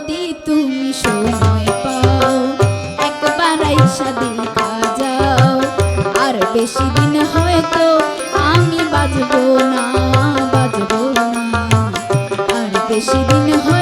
যদি তুমি সময় পাও, একবার আইসা দেখা যাও। আর বেশি দিন হয়তো আমি বাজবো না বাজবো না। আর বেশি দিন হয়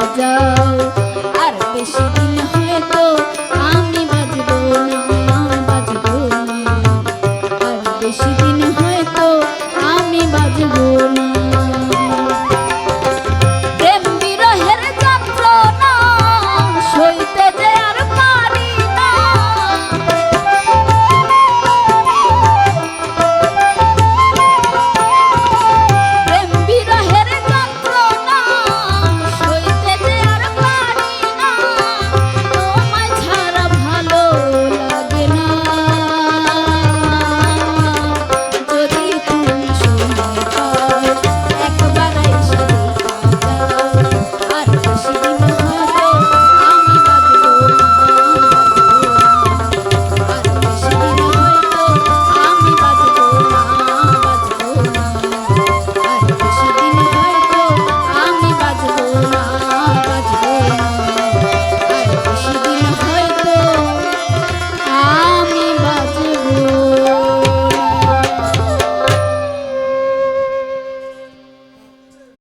রাজা